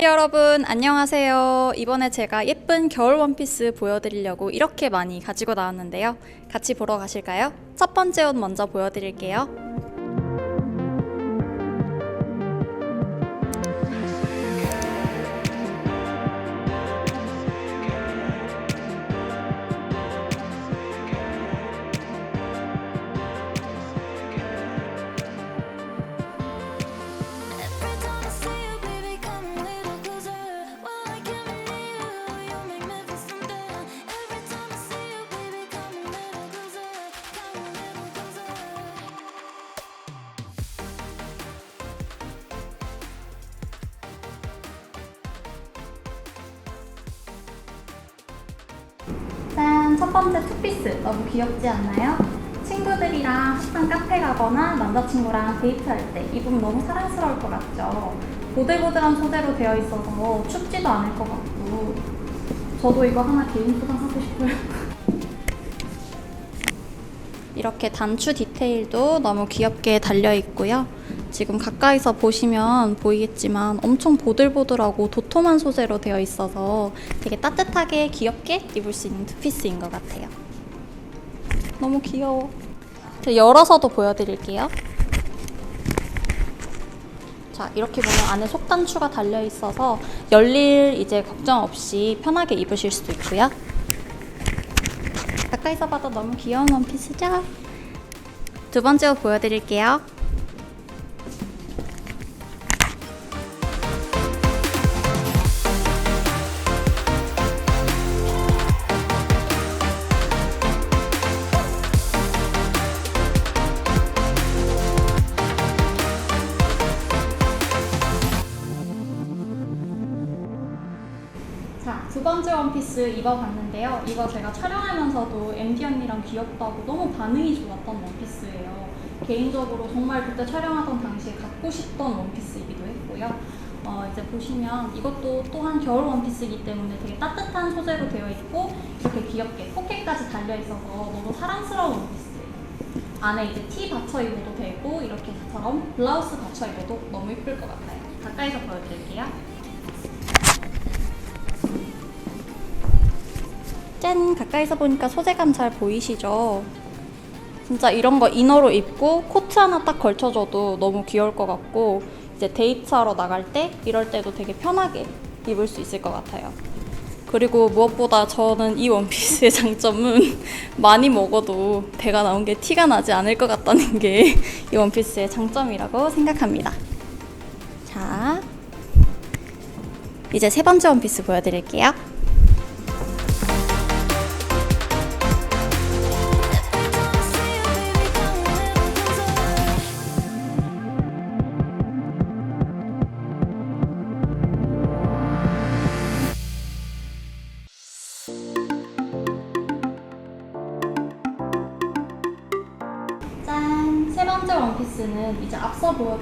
여러분 안녕하세요. 이번에 제가 예쁜 겨울 원피스 보여드리려고 이렇게 많이 가지고 나왔는데요. 같이 보러 가실까요? 첫 번째 옷 먼저 보여드릴게요. 첫 번째 투피스 너무 귀엽지 않나요? 친구들이랑 식당 카페 가거나 남자친구랑 데이트할 때 입으면 너무 사랑스러울 것 같죠? 보들보들한 소재로 되어 있어서 춥지도 않을 것 같고 저도 이거 하나 개인 소장하고 싶어요. 이렇게 단추 디테일도 너무 귀엽게 달려 있고요. 지금 가까이서 보시면 보이겠지만 엄청 보들보들하고 도톰한 소재로 되어 있어서 되게 따뜻하게 귀엽게 입을 수 있는 투피스인 것 같아요. 너무 귀여워. 열어서도 보여드릴게요. 자, 이렇게 보면 안에 속단추가 달려 있어서 열릴 이제 걱정 없이 편하게 입으실 수도 있고요. 가까이서 봐도 너무 귀여운 원피스죠? 두 번째 옷 보여드릴게요. 원피스 입어봤는데요. 이거 제가 촬영하면서도 MD 언니랑 귀엽다고 너무 반응이 좋았던 원피스예요. 개인적으로 정말 그때 촬영하던 당시에 갖고 싶던 원피스이기도 했고요. 어, 이제 보시면 이것도 또한 겨울 원피스이기 때문에 되게 따뜻한 소재로 되어 있고 이렇게 귀엽게 포켓까지 달려 있어서 너무 사랑스러운 원피스예요. 안에 이제 티 받쳐 입어도 되고 이렇게처럼 블라우스 받쳐 입어도 너무 예쁠 것 같아요. 가까이서 보여드릴게요. 짠! 가까이서 보니까 소재감 잘 보이시죠? 진짜 이런 거 이너로 입고 코트 하나 딱 걸쳐줘도 너무 귀여울 것 같고 이제 데이트하러 나갈 때 이럴 때도 되게 편하게 입을 수 있을 것 같아요. 그리고 무엇보다 저는 이 원피스의 장점은 많이 먹어도 배가 나온 게 티가 나지 않을 것 같다는 게 이 원피스의 장점이라고 생각합니다. 자, 이제 세 번째 원피스 보여드릴게요.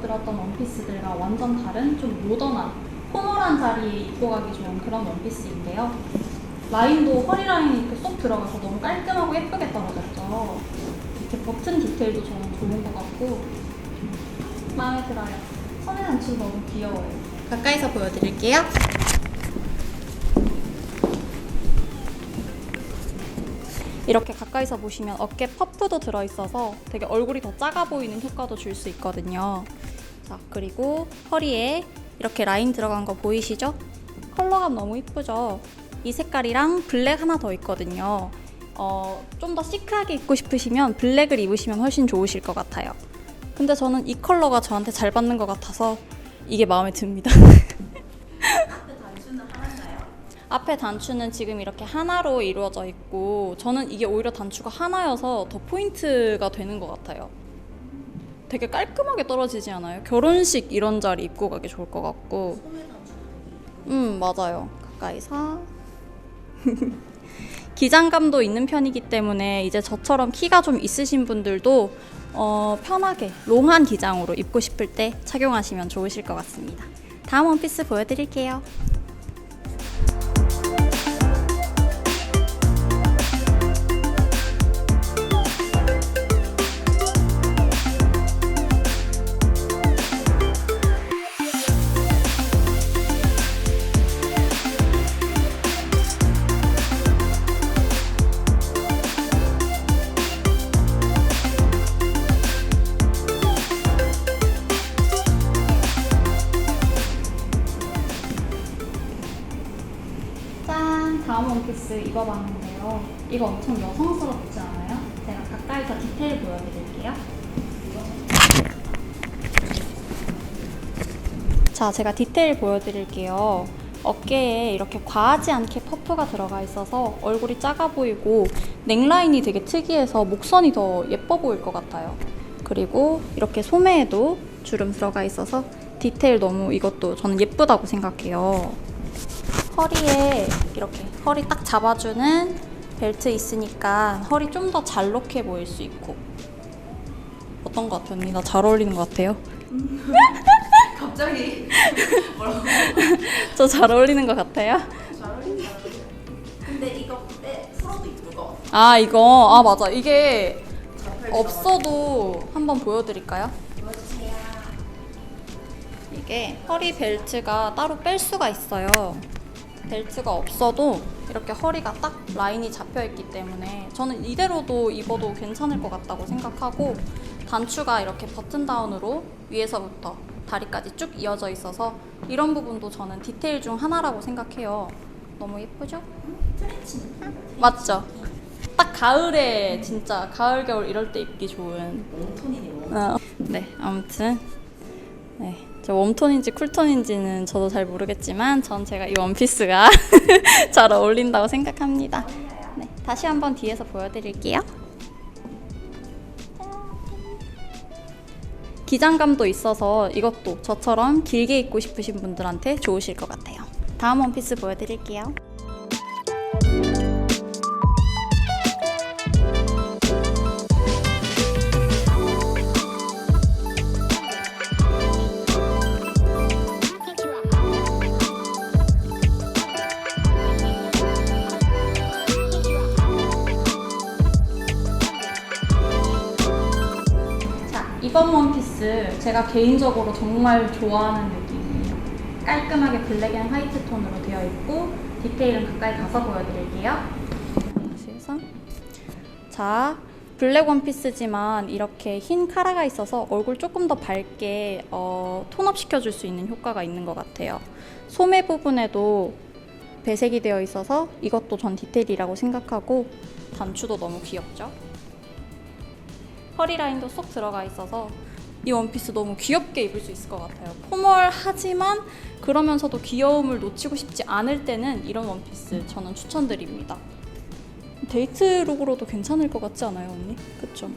보여드렸던 원피스들과 완전 다른 좀 모던한 포멀한 자리에 입고 가기 좋은 그런 원피스인데요. 라인도 허리 라인이 이렇게 쏙 들어가서 너무 깔끔하고 예쁘게 떨어졌죠. 이렇게 버튼 디테일도 저는 좋은 것 같고 마음에 들어요. 선의 단추도 너무 귀여워요. 가까이서 보여드릴게요. 이렇게 가까이서 보시면 어깨 퍼프도 들어있어서 되게 얼굴이 더 작아 보이는 효과도 줄 수 있거든요. 자, 그리고 허리에 이렇게 라인 들어간 거 보이시죠? 컬러감 너무 이쁘죠? 이 색깔이랑 블랙 하나 더 있거든요. 어, 좀 더 시크하게 입고 싶으시면 블랙을 입으시면 훨씬 좋으실 것 같아요. 근데 저는 이 컬러가 저한테 잘 받는 것 같아서 이게 마음에 듭니다. 앞에 단추는 지금 이렇게 하나로 이루어져 있고 저는 이게 오히려 단추가 하나여서 더 포인트가 되는 것 같아요. 되게 깔끔하게 떨어지지 않아요? 결혼식 이런 자리 입고 가기 좋을 것 같고. 음 맞아요. 가까이서 기장감도 있는 편이기 때문에 이제 저처럼 키가 좀 있으신 분들도 어, 편하게 롱한 기장으로 입고 싶을 때 착용하시면 좋으실 것 같습니다. 다음 원피스 보여드릴게요. 원피스 입어봤는데요. 이거 엄청 여성스럽지 않아요? 제가 가까이서 디테일 보여드릴게요. 자, 제가 디테일 보여드릴게요. 어깨에 이렇게 과하지 않게 퍼프가 들어가 있어서 얼굴이 작아 보이고 넥라인이 되게 특이해서 목선이 더 예뻐 보일 것 같아요. 그리고 이렇게 소매에도 주름 들어가 있어서 디테일 너무 이것도 저는 예쁘다고 생각해요. 허리에 이렇게 허리 딱 잡아주는 벨트 있으니까 허리 좀 더 잘록해 보일 수 있고 어떤 것 같아요 언니? 나 잘 어울리는 것 같아요? 갑자기 뭐라고? 저 잘 어울리는 것 같아요? 잘 어울린다. 근데 이거 빼 풀어도 이쁠 것 같아. 아 이거 아 맞아 이게 잘 없어도 한번 보여드릴까요? 보여주세요. 이게 허리 벨트가 따로 뺄 수가 있어요. 벨트가 없어도 이렇게 허리가 딱 라인이 잡혀 있기 때문에 저는 이대로도 입어도 괜찮을 것 같다고 생각하고 단추가 이렇게 버튼 다운으로 위에서부터 다리까지 쭉 이어져 있어서 이런 부분도 저는 디테일 중 하나라고 생각해요. 너무 예쁘죠? 트렌치 맞죠? 딱 가을에 진짜 가을 겨울 이럴 때 입기 좋은 웜톤이네 웜. 어, 네, 아무튼 네, 저 웜톤인지 쿨톤인지는 저도 잘 모르겠지만 전 제가 이 원피스가 잘 어울린다고 생각합니다. 네, 다시 한번 뒤에서 보여드릴게요. 기장감도 있어서 이것도 저처럼 길게 입고 싶으신 분들한테 좋으실 것 같아요. 다음 원피스 보여드릴게요. 자, 이번 원피스 제가 개인적으로 정말 좋아하는 느낌이에요. 깔끔하게 블랙 앤 화이트 톤으로 되어 있고 디테일은 가까이 가서 보여드릴게요. 그래서 자, 블랙 원피스지만 이렇게 흰 카라가 있어서 얼굴 조금 더 밝게 어, 톤업 시켜줄 수 있는 효과가 있는 것 같아요. 소매 부분에도 배색이 되어 있어서 이것도 전 디테일이라고 생각하고 단추도 너무 귀엽죠? 허리 라인도 쏙 들어가 있어서 이 원피스 너무 귀엽게 입을 수 있을 것 같아요. 포멀하지만 그러면서도 귀여움을 놓치고 싶지 않을 때는 이런 원피스 저는 추천드립니다. 데이트 룩으로도 괜찮을 것 같지 않아요, 언니? 그쵸?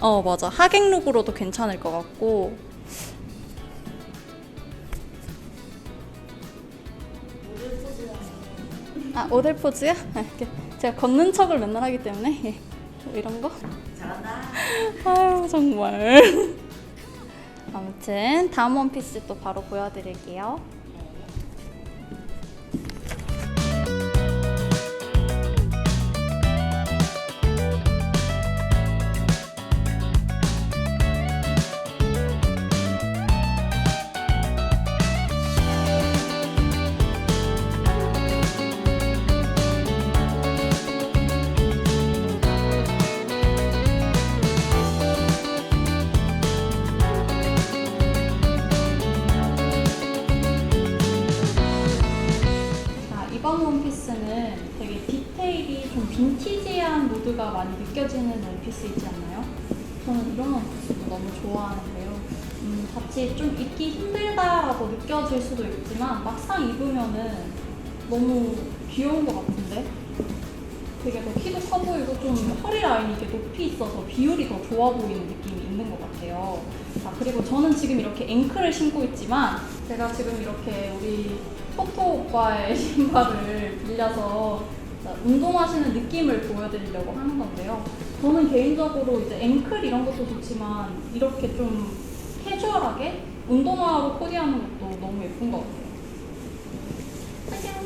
어, 맞아. 하객 룩으로도 괜찮을 것 같고. 아, 오델 이렇게 제가 걷는 척을 맨날 하기 때문에 이런 거? 잘한다. 아유 정말 아무튼 다음 원피스 또 바로 보여드릴게요 빈티지한 무드가 많이 느껴지는 원피스 있지 않나요? 저는 이런 원피스도 너무 좋아하는데요. 음, 같이 좀 입기 힘들다라고 느껴질 수도 있지만 막상 입으면은 너무 귀여운 것 같은데? 되게 더 키도 커 보이고 좀 허리 라인이 이렇게 높이 있어서 비율이 더 좋아 보이는 느낌이 있는 것 같아요. 자, 그리고 저는 지금 이렇게 앵클을 신고 있지만 제가 지금 이렇게 우리 토토 오빠의 신발을 빌려서 자, 운동하시는 느낌을 보여드리려고 하는 건데요. 저는 개인적으로 이제 앵클 이런 것도 좋지만 이렇게 좀 캐주얼하게 운동화로 코디하는 것도 너무 예쁜 것 같아요. 짜잔!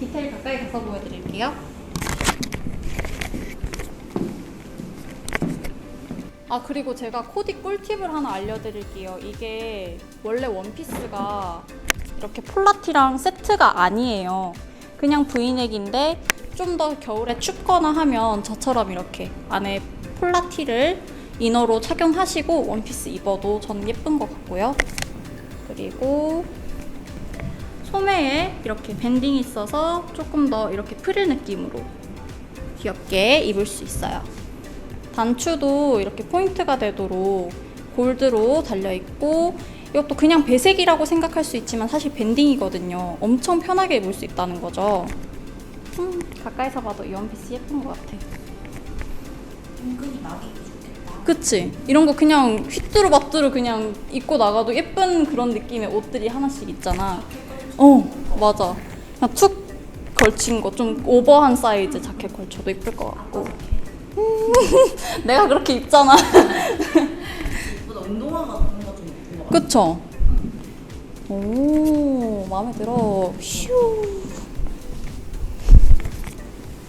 디테일 가까이 가서 보여드릴게요. 아 그리고 제가 코디 꿀팁을 하나 알려드릴게요. 이게 원래 원피스가 이렇게 폴라티랑 세트가 아니에요. 그냥 브이넥인데 좀 더 겨울에 춥거나 하면 저처럼 이렇게 안에 폴라티를 이너로 착용하시고 원피스 입어도 저는 예쁜 것 같고요. 그리고 소매에 이렇게 밴딩이 있어서 조금 더 이렇게 프릴 느낌으로 귀엽게 입을 수 있어요. 단추도 이렇게 포인트가 되도록 골드로 달려 있고 이것도 그냥 배색이라고 생각할 수 있지만 사실 밴딩이거든요. 엄청 편하게 입을 수 있다는 거죠. 음, 가까이서 봐도 이 원피스 예쁜 것 같아. 은근히 좋겠다. 그치? 이런 거 그냥 휘뚜루마뚜루 그냥 입고 나가도 예쁜 그런 느낌의 옷들이 하나씩 있잖아. 어, 맞아. 그냥 툭 걸친 거 좀 오버한 사이즈 자켓 걸쳐도 예쁠 것 같고. 내가 그렇게 입잖아. 이보다 운동화 같아. 그쵸? 오, 마음에 들어. 휴.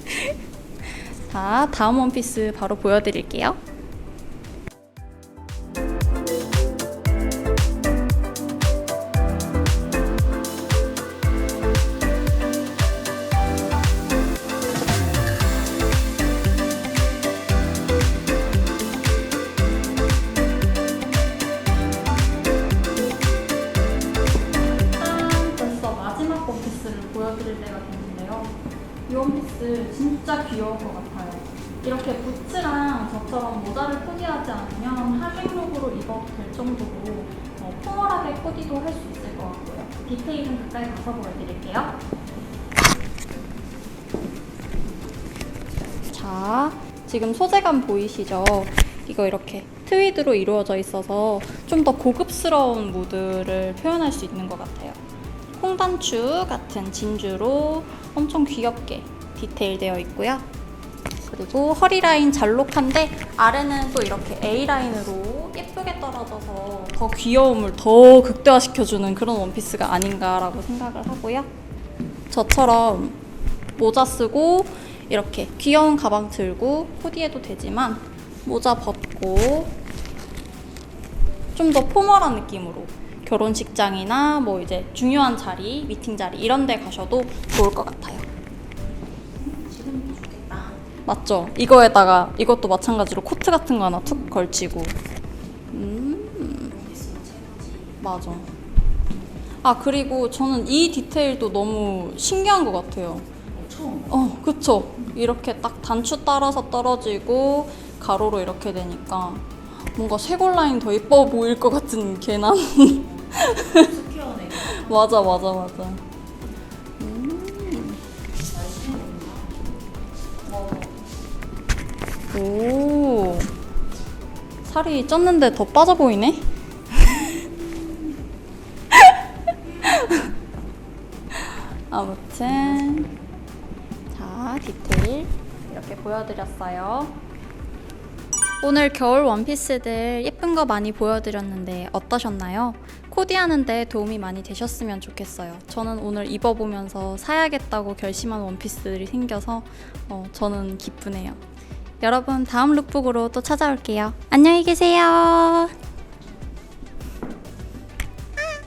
자, 다음 원피스 바로 보여드릴게요. 귀여울 것 같아요. 이렇게 부츠랑 저처럼 모자를 포기하지 않으면 하객룩으로 입어도 될 정도로 어, 포멀하게 코디도 할 수 있을 것 같고요. 디테일은 가까이 가서 보여드릴게요. 자, 지금 소재감 보이시죠? 이거 이렇게 트위드로 이루어져 있어서 좀 더 고급스러운 무드를 표현할 수 있는 것 같아요. 홍단추 같은 진주로 엄청 귀엽게 디테일 되어 있고요. 그리고 허리 라인 잘록한데 아래는 또 이렇게 A 라인으로 예쁘게 떨어져서 더 귀여움을 더 극대화시켜주는 그런 원피스가 아닌가라고 생각을 하고요. 저처럼 모자 쓰고 이렇게 귀여운 가방 들고 코디해도 되지만 모자 벗고 좀 더 포멀한 느낌으로 결혼식장이나 뭐 이제 중요한 자리, 미팅 자리 이런 데 가셔도 좋을 것 같아요. 맞죠? 이거에다가 이것도 마찬가지로 코트 같은 거 하나 툭 걸치고. 음. 맞아. 아, 그리고 저는 이 디테일도 너무 신기한 것 같아요. 어, 처음. 어, 그쵸. 이렇게 딱 단추 따라서 떨어지고 가로로 이렇게 되니까 뭔가 쇄골 라인 더 예뻐 보일 것 같은 내가 맞아, 맞아, 맞아. 오. 살이 쪘는데 더 빠져 보이네? 아무튼 자 디테일 이렇게 보여드렸어요. 오늘 겨울 원피스들 예쁜 거 많이 보여드렸는데 어떠셨나요? 코디하는데 도움이 많이 되셨으면 좋겠어요. 저는 오늘 입어보면서 사야겠다고 결심한 원피스들이 생겨서 어, 저는 기쁘네요. 여러분 다음 룩북으로 또 찾아올게요. 안녕히 계세요.